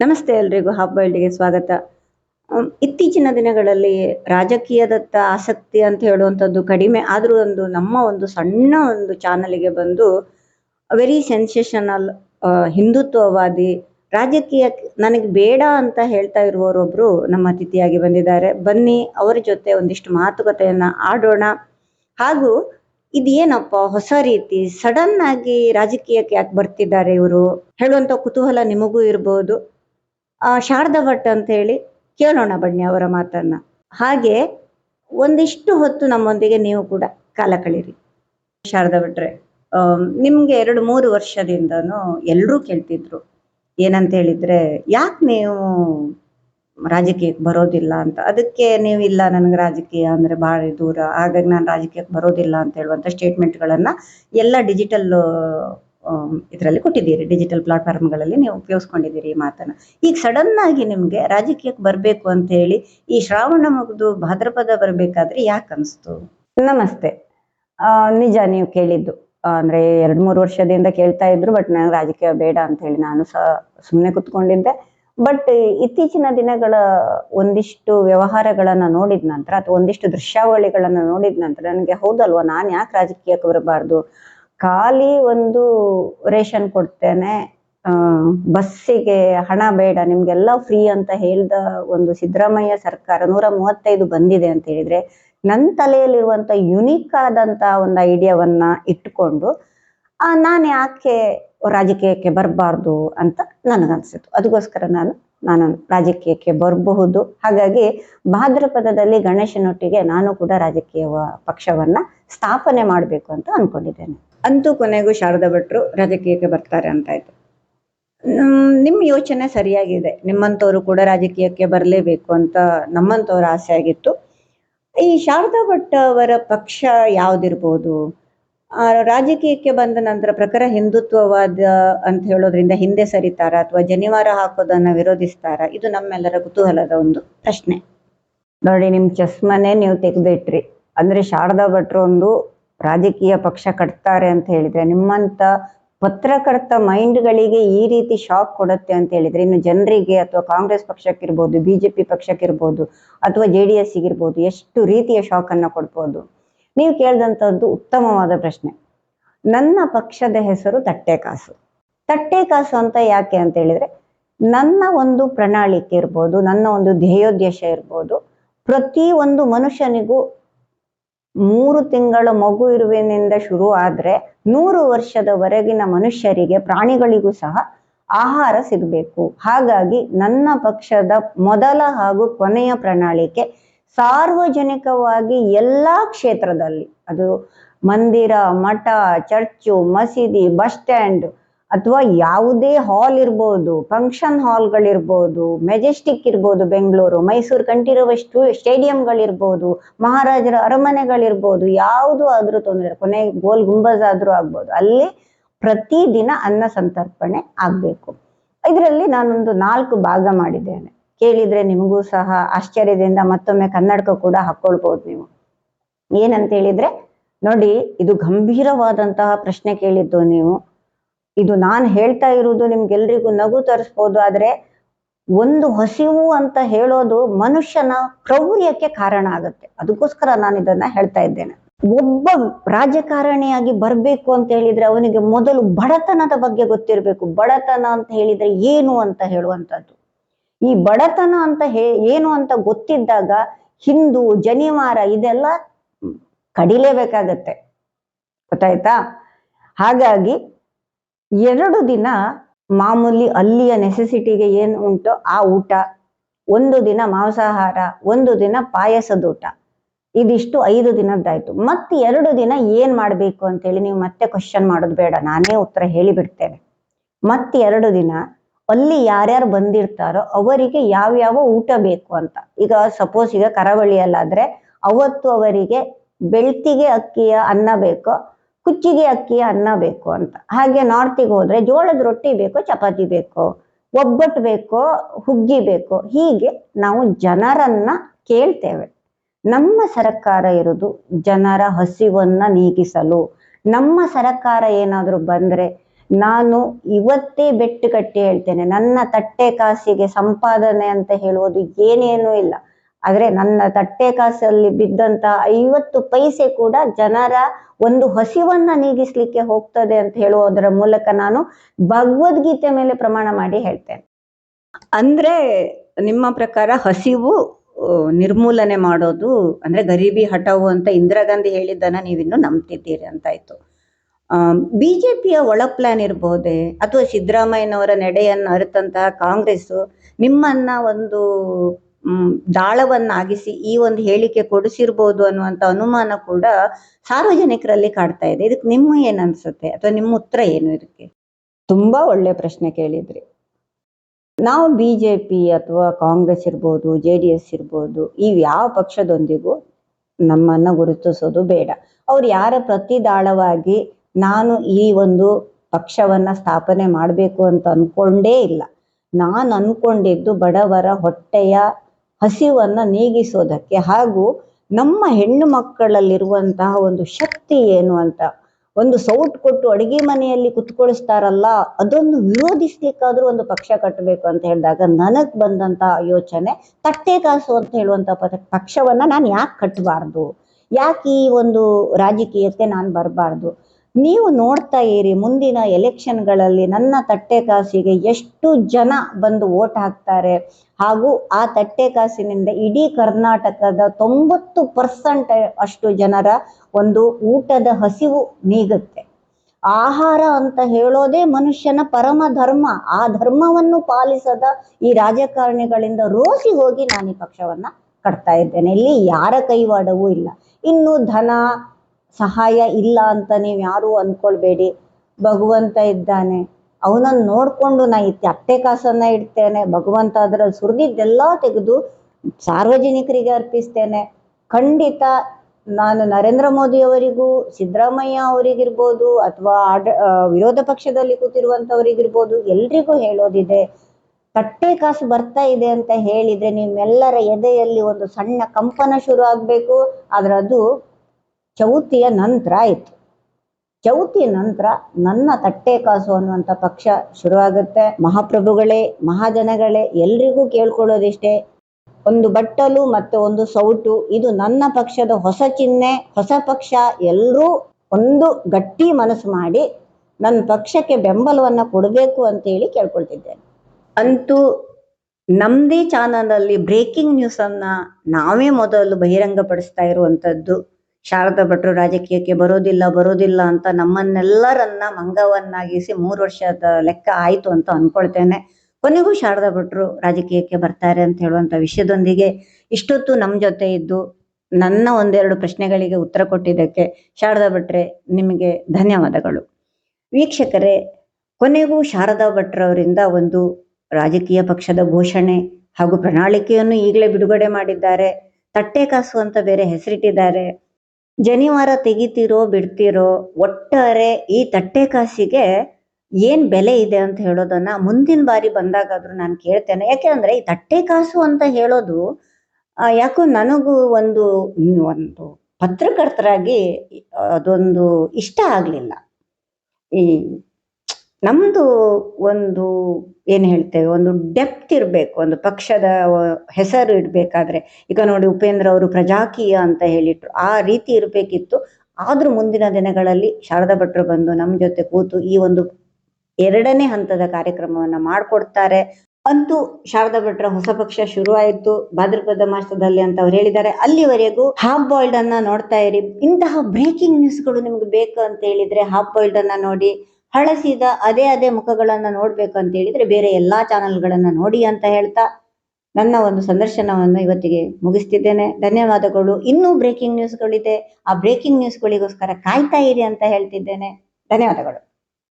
ನಮಸ್ತೆ ಎಲ್ರಿಗೂ ಹಬ್ಬ ಇಲ್ಲಿಗೆ ಸ್ವಾಗತ. ಇತ್ತೀಚಿನ ದಿನಗಳಲ್ಲಿ ರಾಜಕೀಯದತ್ತ ಆಸಕ್ತಿ ಅಂತ ಹೇಳುವಂಥದ್ದು ಕಡಿಮೆ, ಆದರೂ ಒಂದು ನಮ್ಮ ಒಂದು ಸಣ್ಣ ಒಂದು ಚಾನಲ್ಗೆ ಬಂದು ವೆರಿ ಸೆನ್ಸೇಷನಲ್ ಹಿಂದುತ್ವವಾದಿ, ರಾಜಕೀಯ ನನಗೆ ಬೇಡ ಅಂತ ಹೇಳ್ತಾ ಇರುವವರೊಬ್ರು ನಮ್ಮ ಅತಿಥಿಯಾಗಿ ಬಂದಿದ್ದಾರೆ. ಬನ್ನಿ, ಅವರ ಜೊತೆ ಒಂದಿಷ್ಟು ಮಾತುಕತೆಯನ್ನ ಆಡೋಣ. ಹಾಗೂ ಇದೇನಪ್ಪ, ಹೊಸ ರೀತಿ ಸಡನ್ ಆಗಿ ರಾಜಕೀಯಕ್ಕೆ ಯಾಕೆ ಬರ್ತಿದ್ದಾರೆ ಇವರು? ಹೇಳುವಂತ ಕುತೂಹಲ ನಿಮಗೂ ಇರಬಹುದು ಶಾರದಾ ಭಟ್ ಅಂತ ಹೇಳಿ ಕೇಳೋಣ ಬನ್ನಿ ಅವರ ಮಾತನ್ನ. ಹಾಗೆ ಒಂದಿಷ್ಟು ಹೊತ್ತು ನಮ್ಮೊಂದಿಗೆ ನೀವು ಕೂಡ ಕಾಲ ಕಳೀರಿ. ಶಾರದಾ ಭಟ್ರೆ ನಿಮ್ಗೆ ಎರಡು ಮೂರು ವರ್ಷದಿಂದನೂ ಎಲ್ಲರೂ ಕೇಳ್ತಿದ್ರು, ಏನಂತ ಹೇಳಿದ್ರೆ ಯಾಕೆ ನೀವು ರಾಜಕೀಯಕ್ಕೆ ಬರೋದಿಲ್ಲ ಅಂತ. ಅದಕ್ಕೆ ನೀವು ಇಲ್ಲ, ನನಗೆ ರಾಜಕೀಯ ಅಂದ್ರೆ ಭಾರಿ ದೂರ ಹಾಗಾಗಿ ನಾನು ರಾಜಕೀಯಕ್ಕೆ ಬರೋದಿಲ್ಲ ಅಂತ ಹೇಳುವಂತ ಸ್ಟೇಟ್ಮೆಂಟ್ಗಳನ್ನ ಎಲ್ಲ ಡಿಜಿಟಲ್ ಇದರಲ್ಲಿ ಕೊಟ್ಟಿದ್ದೀರಿ ಡಿಜಿಟಲ್ ಪ್ಲಾಟ್ಫಾರ್ಮ್ಗಳಲ್ಲಿ ನೀವು ಉಪಯೋಗಿಸ್ಕೊಂಡಿದ್ದೀರಿ ಈ ಮಾತನ್ನ. ಈಗ ಸಡನ್ ಆಗಿ ನಿಮ್ಗೆ ರಾಜಕೀಯಕ್ಕೆ ಬರಬೇಕು ಅಂತ ಹೇಳಿ ಈ ಶ್ರಾವಣ ಮುಗಿದು ಭಾದ್ರಪದ ಬರಬೇಕಾದ್ರೆ ಯಾಕೆ ಅನಿಸ್ತು? ನಮಸ್ತೆ. ನಿಜ ನೀವು ಕೇಳಿದ್ದು. ಅಂದ್ರೆ ಎರಡ್ ಮೂರು ವರ್ಷದಿಂದ ಕೇಳ್ತಾ ಇದ್ರು, ಬಟ್ ನನಗೆ ರಾಜಕೀಯ ಬೇಡ ಅಂತ ಹೇಳಿ ನಾನು ಸಹ ಸುಮ್ಮನೆ ಕುತ್ಕೊಂಡಿದ್ದೆ. ಬಟ್ ಇತ್ತೀಚಿನ ದಿನಗಳ ಒಂದಿಷ್ಟು ವ್ಯವಹಾರಗಳನ್ನ ನೋಡಿದ ನಂತರ, ಅಥವಾ ಒಂದಿಷ್ಟು ದೃಶ್ಯಾವಳಿಗಳನ್ನ ನೋಡಿದ ನಂತರ ನನಗೆ ಹೌದಲ್ವಾ, ನಾನು ಯಾಕೆ ರಾಜಕೀಯಕ್ಕೆ ಬರಬಾರ್ದು? ಖಾಲಿ ಒಂದು ರೇಷನ್ ಕೊಡ್ತೇನೆ ಬಸ್ಸಿಗೆ ಹಣ ಬೇಡ, ನಿಮ್ಗೆಲ್ಲ ಫ್ರೀ ಅಂತ ಹೇಳ್ದ ಒಂದು ಸಿದ್ದರಾಮಯ್ಯ ಸರ್ಕಾರ ನೂರ ಮೂವತ್ತೈದು ಬಂದಿದೆ ಅಂತ ಹೇಳಿದ್ರೆ ನನ್ನ ತಲೆಯಲ್ಲಿರುವಂತ ಯುನೀಕ್ ಆದಂತ ಒಂದು ಐಡಿಯಾವನ್ನ ಇಟ್ಕೊಂಡು ನಾನು ಯಾಕೆ ರಾಜಕೀಯಕ್ಕೆ ಬರಬಾರ್ದು ಅಂತ ನನಗನ್ಸಿತ್ತು. ಅದಕ್ಕೋಸ್ಕರ ನಾನು ನಾನು ರಾಜಕೀಯಕ್ಕೆ ಬರಬಹುದು. ಹಾಗಾಗಿ ಭಾದ್ರಪದದಲ್ಲಿ ಗಣೇಶನೊಟ್ಟಿಗೆ ನಾನು ಕೂಡ ರಾಜಕೀಯ ಪಕ್ಷವನ್ನ ಸ್ಥಾಪನೆ ಮಾಡಬೇಕು ಅಂತ ಅನ್ಕೊಂಡಿದ್ದೇನೆ. ಅಂತೂ ಕೊನೆಗೂ ಶಾರದಾ ಭಟ್ರು ರಾಜಕೀಯಕ್ಕೆ ಬರ್ತಾರೆ ಆಯ್ತು. ನಿಮ್ಮ ಯೋಚನೆ ಸರಿಯಾಗಿದೆ. ನಿಮ್ಮಂಥವ್ರು ಕೂಡ ರಾಜಕೀಯಕ್ಕೆ ಬರಲೇಬೇಕು ಅಂತ ನಮ್ಮಂಥವ್ರ ಆಸೆ ಆಗಿತ್ತು. ಈ ಶಾರದಾ ಭಟ್ ಅವರ ಪಕ್ಷ ಯಾವ್ದಿರ್ಬೋದು? ರಾಜಕೀಯಕ್ಕೆ ಬಂದ ನಂತರ ಪ್ರಖರ ಹಿಂದುತ್ವವಾದ ಅಂತ ಹೇಳೋದ್ರಿಂದ ಹಿಂದೆ ಸರಿತಾರ ಅಥವಾ ಜನಿವಾರ ಹಾಕೋದನ್ನ ವಿರೋಧಿಸ್ತಾರ? ಇದು ನಮ್ಮೆಲ್ಲರ ಕುತೂಹಲದ ಒಂದು ಪ್ರಶ್ನೆ. ನೋಡಿ, ನಿಮ್ ಚಸ್ಮನೆ ನೀವು ತೆಗೆದಿಟ್ರಿ. ಅಂದ್ರೆ ಶಾರದಾ ಭಟ್ರು ಒಂದು ರಾಜಕೀಯ ಪಕ್ಷ ಕಟ್ತಾರೆ ಅಂತ ಹೇಳಿದ್ರೆ, ನಿಮ್ಮಂತ ಪತ್ರಕರ್ತ ಮೈಂಡ್ಗಳಿಗೆ ಈ ರೀತಿ ಶಾಕ್ ಕೊಡುತ್ತೆ ಅಂತ ಹೇಳಿದ್ರೆ, ಇನ್ನು ಜನರಿಗೆ ಅಥವಾ ಕಾಂಗ್ರೆಸ್ ಪಕ್ಷಕ್ಕಿರ್ಬೋದು, ಬಿಜೆಪಿ ಪಕ್ಷಕ್ಕಿರ್ಬೋದು ಅಥವಾ ಜೆ ಡಿ ಎಸ್ ಇರ್ಬೋದು ಎಷ್ಟು ರೀತಿಯ ಶಾಕ್ ಅನ್ನ ಕೊಡ್ಬೋದು? ನೀವು ಕೇಳಿದಂಥದ್ದು ಉತ್ತಮವಾದ ಪ್ರಶ್ನೆ. ನನ್ನ ಪಕ್ಷದ ಹೆಸರು ತಟ್ಟೆ ಕಾಸು. ತಟ್ಟೆ ಕಾಸು ಅಂತ ಯಾಕೆ ಅಂತ ಹೇಳಿದ್ರೆ, ನನ್ನ ಒಂದು ಪ್ರಣಾಳಿಕೆ ಇರ್ಬೋದು, ನನ್ನ ಒಂದು ಧ್ಯೇಯೋದ್ದೇಶ ಇರ್ಬೋದು ಪ್ರತಿ ಒಂದು ಮನುಷ್ಯನಿಗೂ ಮೂರು ತಿಂಗಳ ಮಗು ಇರುವಿನಿಂದ ಶುರು ಆದ್ರೆ ನೂರು ವರ್ಷದವರೆಗಿನ ಮನುಷ್ಯರಿಗೆ, ಪ್ರಾಣಿಗಳಿಗೂ ಸಹ ಆಹಾರ ಸಿಗಬೇಕು. ಹಾಗಾಗಿ ನನ್ನ ಪಕ್ಷದ ಮೊದಲ ಹಾಗೂ ಕೊನೆಯ ಪ್ರಣಾಳಿಕೆ ಸಾರ್ವಜನಿಕವಾಗಿ ಎಲ್ಲ ಕ್ಷೇತ್ರದಲ್ಲಿ. ಅದು ಮಂದಿರ, ಮಠ, ಚರ್ಚು, ಮಸೀದಿ, ಬಸ್ ಸ್ಟ್ಯಾಂಡ್ ಅಥವಾ ಯಾವುದೇ ಹಾಲ್ ಇರ್ಬೋದು ಫಂಕ್ಷನ್ ಹಾಲ್ಗಳಿರ್ಬೋದು ಮೆಜೆಸ್ಟಿಕ್ ಇರ್ಬೋದು ಬೆಂಗಳೂರು, ಮೈಸೂರು ಕಂಠೀರವಷ್ಟು ಸ್ಟೇಡಿಯಂಗಳಿರ್ಬೋದು ಮಹಾರಾಜರ ಅರಮನೆಗಳಿರ್ಬೋದು, ಯಾವುದು ಆದ್ರೂ ತೊಂದರೆ ಕೊನೆ ಗೋಲ್ ಗುಂಬಜ್ ಆದ್ರೂ ಆಗ್ಬೋದು. ಅಲ್ಲಿ ಪ್ರತಿದಿನ ಅನ್ನ ಸಂತರ್ಪಣೆ ಆಗ್ಬೇಕು. ಇದರಲ್ಲಿ ನಾನೊಂದು ನಾಲ್ಕು ಭಾಗ ಮಾಡಿದ್ದೇನೆ. ಕೇಳಿದ್ರೆ ನಿಮಗೂ ಸಹ ಆಶ್ಚರ್ಯದಿಂದ ಮತ್ತೊಮ್ಮೆ ಕನ್ನಡಕ ಕೂಡ ಹಾಕೊಳ್ಬಹುದು ನೀವು. ಏನಂತ ಹೇಳಿದ್ರೆ, ನೋಡಿ, ಇದು ಗಂಭೀರವಾದಂತಹ ಪ್ರಶ್ನೆ ಕೇಳಿದ್ದು ನೀವು. ಇದು ನಾನು ಹೇಳ್ತಾ ಇರುವುದು ನಿಮ್ಗೆಲ್ರಿಗೂ ನಗು ತರಿಸ್ಬೋದು, ಆದರೆ ಒಂದು ಹಸಿವು ಅಂತ ಹೇಳೋದು ಮನುಷ್ಯನ ಕ್ರೌರ್ಯಕ್ಕೆ ಕಾರಣ ಆಗುತ್ತೆ. ಅದಕ್ಕೋಸ್ಕರ ನಾನು ಇದನ್ನ ಹೇಳ್ತಾ ಇದ್ದೇನೆ. ಒಬ್ಬ ರಾಜಕಾರಣಿಯಾಗಿ ಬರ್ಬೇಕು ಅಂತ ಹೇಳಿದ್ರೆ ಅವನಿಗೆ ಮೊದಲು ಬಡತನದ ಬಗ್ಗೆ ಗೊತ್ತಿರಬೇಕು. ಬಡತನ ಅಂತ ಹೇಳಿದ್ರೆ ಏನು ಅಂತ ಹೇಳುವಂತದ್ದು ಈ ಬಡತನ ಅಂತ ಹೇ, ಏನು ಅಂತ ಗೊತ್ತಿದ್ದಾಗ ಹಿಂದೂ, ಜನಿವಾರ ಇದೆಲ್ಲ ಕಡಿಲೇಬೇಕಾಗತ್ತೆ. ಗೊತ್ತಾಯ್ತಾ? ಹಾಗಾಗಿ ಎರಡು ದಿನ ಮಾಮೂಲಿ ಅಲ್ಲಿಯ ನೆಸೆಸಿಟಿಗೆ ಏನು ಉಂಟೋ ಆ ಊಟ, ಒಂದು ದಿನ ಮಾಂಸಾಹಾರ, ಒಂದು ದಿನ ಪಾಯಸದ ಊಟ. ಇದಿಷ್ಟು ಐದು ದಿನದ್ದಾಯ್ತು. ಮತ್ತೆ ಎರಡು ದಿನ ಏನ್ ಮಾಡ್ಬೇಕು ಅಂತೇಳಿ ನೀವು ಮತ್ತೆ ಕ್ವಶನ್ ಮಾಡೋದು ಬೇಡ, ನಾನೇ ಉತ್ತರ ಹೇಳಿಬಿಡ್ತೇನೆ. ಮತ್ತೆ ಎರಡು ದಿನ ಅಲ್ಲಿ ಯಾರ್ಯಾರು ಬಂದಿರ್ತಾರೋ ಅವರಿಗೆ ಯಾವ್ಯಾವ ಊಟ ಬೇಕು ಅಂತ. ಈಗ ಸಪೋಸ್ ಈಗ ಕರಾವಳಿಯಲ್ಲಾದ್ರೆ ಅವತ್ತು ಅವರಿಗೆ ಬೆಳ್ತಿಗೆ ಅಕ್ಕಿಯ ಅನ್ನ ಬೇಕೋ ಕುಚ್ಚಿಗೆ ಅಕ್ಕಿ, ಅನ್ನ ಬೇಕು ಅಂತ. ಹಾಗೆ ನಾರ್ತಿಗೆ ಹೋದ್ರೆ ಜೋಳದ ರೊಟ್ಟಿ ಬೇಕೋ, ಚಪಾತಿ ಬೇಕು, ಒಬ್ಬಟ್ಟು ಬೇಕೋ, ಹುಗ್ಗಿ ಬೇಕೋ. ಹೀಗೆ ನಾವು ಜನರನ್ನ ಕೇಳ್ತೇವೆ. ನಮ್ಮ ಸರಕಾರ ಇರೋದು ಜನರ ಹಸಿವನ್ನ ನೀಗಿಸಲು. ನಮ್ಮ ಸರಕಾರ ಏನಾದ್ರೂ ಬಂದ್ರೆ ನಾನು ಇವತ್ತೇ ಬೆಟ್ಟು ಕಟ್ಟಿ ಹೇಳ್ತೇನೆ, ನನ್ನ ತಟ್ಟೆ ಕಾಸಿಗೆ ಸಂಪಾದನೆ ಅಂತ ಹೇಳುವುದು ಏನೇನೂ ಇಲ್ಲ. ಆದ್ರೆ ನನ್ನ ತಟ್ಟೆ ಕಾಸಲ್ಲಿ ಬಿದ್ದಂತ ಐವತ್ತು ಪೈಸೆ ಕೂಡ ಜನರ ಒಂದು ಹಸಿವನ್ನ ನೀಗಿಸ್ಲಿಕ್ಕೆ ಹೋಗ್ತದೆ ಅಂತ ಹೇಳುವುದರ ಮೂಲಕ ನಾನು ಭಗವದ್ಗೀತೆ ಮೇಲೆ ಪ್ರಮಾಣ ಮಾಡಿ ಹೇಳ್ತೇನೆ. ಅಂದ್ರೆ ನಿಮ್ಮ ಪ್ರಕಾರ ಹಸಿವು ನಿರ್ಮೂಲನೆ ಮಾಡೋದು, ಅಂದ್ರೆ ಗರೀಬಿ ಹಠವು ಅಂತ ಇಂದಿರಾ ಗಾಂಧಿ ಹೇಳಿದ್ದನ್ನ ನೀವಿನ್ನು ನಂಬ್ತಿದ್ದೀರಿ ಅಂತಾಯ್ತು ಬಿಜೆಪಿಯ ಒಳ ಪ್ಲಾನ್ ಇರಬಹುದೇ ಅಥವಾ ಸಿದ್ದರಾಮಯ್ಯನವರ ನಡೆಯನ್ನು ಅರಿತಂತಹ ಕಾಂಗ್ರೆಸ್ ನಿಮ್ಮನ್ನ ಒಂದು ದಾಳವನ್ನಾಗಿಸಿ ಈ ಒಂದು ಹೇಳಿಕೆ ಕೊಡಿಸಿರ್ಬೋದು ಅನ್ನುವಂಥ ಅನುಮಾನ ಕೂಡ ಸಾರ್ವಜನಿಕರಲ್ಲಿ ಕಾಡ್ತಾ ಇದೆ. ಇದಕ್ಕೆ ನಿಮ್ಮ ಏನು ಅನ್ಸುತ್ತೆ ಅಥವಾ ನಿಮ್ಮ ಉತ್ತರ ಏನು ಇದಕ್ಕೆ? ತುಂಬಾ ಒಳ್ಳೆ ಪ್ರಶ್ನೆ ಕೇಳಿದ್ರಿ. ನಾವು ಬಿಜೆಪಿ ಅಥವಾ ಕಾಂಗ್ರೆಸ್ ಇರ್ಬೋದು, ಜೆ ಡಿ ಎಸ್ ಇರ್ಬೋದು, ಈ ಯಾವ ಪಕ್ಷದೊಂದಿಗೂ ನಮ್ಮನ್ನ ಗುರುತಿಸೋದು ಬೇಡ. ಅವ್ರು ಯಾರ ಪ್ರತಿದಾಳವಾಗಿ ನಾನು ಈ ಒಂದು ಪಕ್ಷವನ್ನ ಸ್ಥಾಪನೆ ಮಾಡಬೇಕು ಅಂತ ಅನ್ಕೊಂಡೇ ಇಲ್ಲ. ನಾನು ಅನ್ಕೊಂಡಿದ್ದು ಬಡವರ ಹೊಟ್ಟೆಯ ಹಸಿವನ್ನ ನೀಗಿಸೋದಕ್ಕೆ ಹಾಗೂ ನಮ್ಮ ಹೆಣ್ಣು ಮಕ್ಕಳಲ್ಲಿರುವಂತಹ ಒಂದು ಶಕ್ತಿ ಏನು ಅಂತ, ಒಂದು ಸೌಟ್ ಕೊಟ್ಟು ಅಡಿಗೆ ಮನೆಯಲ್ಲಿ ಕುತ್ಕೊಳಿಸ್ತಾರಲ್ಲ ಅದೊಂದು ವಿರೋಧಿಸ್ಲಿಕ್ಕಾದ್ರೂ ಒಂದು ಪಕ್ಷ ಕಟ್ಟಬೇಕು ಅಂತ ಹೇಳಿದಾಗ ನನಗ್ ಬಂದಂತ ಯೋಚನೆ ತಟ್ಟೆ ಕಾಸು ಅಂತ ಹೇಳುವಂತ ಪಕ್ಷವನ್ನ ನಾನು ಯಾಕೆ ಕಟ್ಟಬಾರ್ದು ಯಾಕೆ ಈ ಒಂದು ರಾಜಕೀಯಕ್ಕೆ ನಾನು ಬರಬಾರ್ದು? ನೀವು ನೋಡ್ತಾ ಇರಿ ಮುಂದಿನ ಎಲೆಕ್ಷನ್ಗಳಲ್ಲಿ ನನ್ನ ತಟ್ಟೆ ಕಾಸಿಗೆ ಎಷ್ಟು ಜನ ಬಂದು ಓಟ್ ಹಾಕ್ತಾರೆ. ಹಾಗೂ ಆ ತಟ್ಟೆ ಕಾಸಿನಿಂದ ಇಡೀ ಕರ್ನಾಟಕದ ತೊಂಬತ್ತು ಪರ್ಸೆಂಟ್ ಅಷ್ಟು ಜನರ ಒಂದು ಊಟದ ಹಸಿವು ನೀಗುತ್ತೆ. ಆಹಾರ ಅಂತ ಹೇಳೋದೇ ಮನುಷ್ಯನ ಪರಮ ಧರ್ಮ. ಆ ಧರ್ಮವನ್ನು ಪಾಲಿಸದ ಈ ರಾಜಕಾರಣಿಗಳಿಂದ ರೋಸಿ ಹೋಗಿ ನಾನು ಈ ಪಕ್ಷವನ್ನ ಕಟ್ತಾ ಇದ್ದೇನೆ. ಇಲ್ಲಿ ಯಾರ ಕೈವಾಡವೂ ಇಲ್ಲ. ಇನ್ನು ಧನ ಸಹಾಯ ಇಲ್ಲ ಅಂತ ನೀವು ಯಾರು ಅನ್ಕೊಳ್ಬೇಡಿ. ಭಗವಂತ ಇದ್ದಾನೆ. ಅವನನ್ನು ನೋಡ್ಕೊಂಡು ನಾ ಈ ಅಟ್ಟೆ ಕಾಸನ್ನ ಇಡ್ತೇನೆ. ಭಗವಂತ ಅದರಲ್ಲಿ ಸುರಿದಿದ್ದೆಲ್ಲ ತೆಗೆದು ಸಾರ್ವಜನಿಕರಿಗೆ ಅರ್ಪಿಸ್ತೇನೆ. ಖಂಡಿತ ನಾನು ನರೇಂದ್ರ ಮೋದಿ ಅವರಿಗೂ, ಸಿದ್ದರಾಮಯ್ಯ ಅವರಿಗಿರ್ಬೋದು, ಅಥವಾ ಆಡ ವಿರೋಧ ಪಕ್ಷದಲ್ಲಿ ಕೂತಿರುವಂತವರಿಗಿರ್ಬೋದು, ಎಲ್ರಿಗೂ ಹೇಳೋದಿದೆ. ತಟ್ಟೆ ಕಾಸು ಬರ್ತಾ ಇದೆ ಅಂತ ಹೇಳಿದ್ರೆ ನಿಮ್ಮೆಲ್ಲರ ಎದೆಯಲ್ಲಿ ಒಂದು ಸಣ್ಣ ಕಂಪನ ಶುರು ಆಗ್ಬೇಕು. ಆದ್ರೆ ಅದು ಚೌತಿಯ ನಂತರ ಆಯ್ತು. ಚೌತಿ ನಂತರ ನನ್ನ ತಟ್ಟೆ ಕಾಸು ಅನ್ನುವಂಥ ಪಕ್ಷ ಶುರುವಾಗುತ್ತೆ. ಮಹಾಪ್ರಭುಗಳೇ, ಮಹಾಜನಗಳೇ, ಎಲ್ರಿಗೂ ಕೇಳ್ಕೊಳ್ಳೋದಿಷ್ಟೇ. ಒಂದು ಬಟ್ಟಲು ಮತ್ತು ಒಂದು ಸೌಟು, ಇದು ನನ್ನ ಪಕ್ಷದ ಹೊಸ ಚಿಹ್ನೆ, ಹೊಸ ಪಕ್ಷ. ಎಲ್ಲರೂ ಒಂದು ಗಟ್ಟಿ ಮನಸ್ಸು ಮಾಡಿ ನನ್ನ ಪಕ್ಷಕ್ಕೆ ಬೆಂಬಲವನ್ನ ಕೊಡಬೇಕು ಅಂತೇಳಿ ಕೇಳ್ಕೊಳ್ತಿದ್ದೇನೆ. ಅಂತೂ ನಮ್ಮದೇ ಚಾನಲಲ್ಲಿ ಬ್ರೇಕಿಂಗ್ ನ್ಯೂಸ್ ಅನ್ನ ನಾವೇ ಮೊದಲು ಬಹಿರಂಗಪಡಿಸ್ತಾ ಇರುವಂತದ್ದು ಶಾರದಾ ಭಟ್ರು ರಾಜಕೀಯಕ್ಕೆ ಬರೋದಿಲ್ಲ ಬರೋದಿಲ್ಲ ಅಂತ ನಮ್ಮನ್ನೆಲ್ಲರನ್ನ ಮಂಗವನ್ನಾಗಿಸಿ ಮೂರು ವರ್ಷದ ಲೆಕ್ಕ ಆಯ್ತು ಅಂತ ಅನ್ಕೊಳ್ತೇನೆ. ಕೊನೆಗೂ ಶಾರದಾ ಭಟ್ರು ರಾಜಕೀಯಕ್ಕೆ ಬರ್ತಾರೆ ಅಂತ ಹೇಳುವಂತ ವಿಷಯದೊಂದಿಗೆ ಇಷ್ಟೊತ್ತು ನಮ್ಮ ಜೊತೆ ಇದ್ದು ನನ್ನ ಒಂದೆರಡು ಪ್ರಶ್ನೆಗಳಿಗೆ ಉತ್ತರ ಕೊಟ್ಟಿದ್ದಕ್ಕೆ ಶಾರದಾ ಭಟ್ರೆ ನಿಮಗೆ ಧನ್ಯವಾದಗಳು. ವೀಕ್ಷಕರೇ, ಕೊನೆಗೂ ಶಾರದಾ ಭಟ್ರವರಿಂದ ಒಂದು ರಾಜಕೀಯ ಪಕ್ಷದ ಘೋಷಣೆ ಹಾಗೂ ಪ್ರಣಾಳಿಕೆಯನ್ನು ಈಗಲೇ ಬಿಡುಗಡೆ ಮಾಡಿದ್ದಾರೆ. ತಟ್ಟೆ ಕಾಸು ಅಂತ ಬೇರೆ ಹೆಸರಿಟ್ಟಿದ್ದಾರೆ. ಜನಿವಾರ ತೆಗಿತೀರೋ ಬಿಡ್ತೀರೋ ಒಟ್ಟಾರೆ ಈ ತಟ್ಟೆ ಕಾಸಿಗೆ ಏನ್ ಬೆಲೆ ಇದೆ ಅಂತ ಹೇಳೋದನ್ನ ಮುಂದಿನ ಬಾರಿ ಬಂದಾಗಾದ್ರೂ ನಾನು ಕೇಳ್ತೇನೆ. ಯಾಕೆ ಅಂದ್ರೆ ಈ ತಟ್ಟೆ ಕಾಸು ಅಂತ ಹೇಳೋದು ಯಾಕೋ ನನಗೂ ಒಂದು ಒಂದು ಪತ್ರಕರ್ತರಾಗಿ ಅದೊಂದು ಇಷ್ಟ ಆಗ್ಲಿಲ್ಲ. ಈ ನಮ್ದು ಒಂದು ಏನ್ ಹೇಳ್ತೇವೆ, ಒಂದು ಡೆಪ್ತ್ ಇರಬೇಕು, ಒಂದು ಪಕ್ಷದ ಹೆಸರು ಇಡ್ಬೇಕಾದ್ರೆ. ಈಗ ನೋಡಿ ಉಪೇಂದ್ರ ಅವರು ಪ್ರಜಾಕೀಯ ಅಂತ ಹೇಳಿಟ್ರು. ಆ ರೀತಿ ಇರಬೇಕಿತ್ತು. ಆದ್ರೂ ಮುಂದಿನ ದಿನಗಳಲ್ಲಿ ಶಾರದಾ ಭಟ್ರು ಬಂದು ನಮ್ಮ ಜೊತೆ ಕೂತು ಈ ಒಂದು ಎರಡನೇ ಹಂತದ ಕಾರ್ಯಕ್ರಮವನ್ನ ಮಾಡ್ಕೊಡ್ತಾರೆ. ಅಂತೂ ಶಾರದಾ ಭಟ್ರ ಹೊಸ ಪಕ್ಷ ಶುರುವಾಯಿತು. ಭಾದ್ರಪದ ಮಾಸದಲ್ಲಿ ಅಂತ ಅವ್ರು ಹೇಳಿದ್ದಾರೆ. ಅಲ್ಲಿವರೆಗೂ ಹಾಫ್ ಬಾಯ್ಲ್ಡ್ ಅನ್ನ ನೋಡ್ತಾ ಇರಿ. ಇಂತಹ ಬ್ರೇಕಿಂಗ್ ನ್ಯೂಸ್ಗಳು ನಿಮ್ಗೆ ಬೇಕು ಅಂತ ಹೇಳಿದ್ರೆ ಹಾಫ್ ಬಾಯ್ಲ್ಡ್ ಅನ್ನ ನೋಡಿ ಹಳಸಿದ ಅದೇ ಅದೇ ಮುಖಗಳನ್ನ ನೋಡ್ಬೇಕು ಅಂತ ಹೇಳಿದ್ರೆ ಬೇರೆ ಎಲ್ಲಾ ಚಾನೆಲ್ಗಳನ್ನ ನೋಡಿ ಅಂತ ಹೇಳ್ತಾ ನನ್ನ ಒಂದು ಸಂದರ್ಶನವನ್ನು ಇವತ್ತಿಗೆ ಮುಗಿಸ್ತಿದ್ದೇನೆ. ಧನ್ಯವಾದಗಳು. ಇನ್ನೂ ಬ್ರೇಕಿಂಗ್ ನ್ಯೂಸ್ಗಳಿದೆ ಆ ಬ್ರೇಕಿಂಗ್ ನ್ಯೂಸ್ಗಳಿಗೋಸ್ಕರ ಕಾಯ್ತಾ ಇರಿ ಅಂತ ಹೇಳ್ತಿದ್ದೇನೆ. ಧನ್ಯವಾದಗಳು.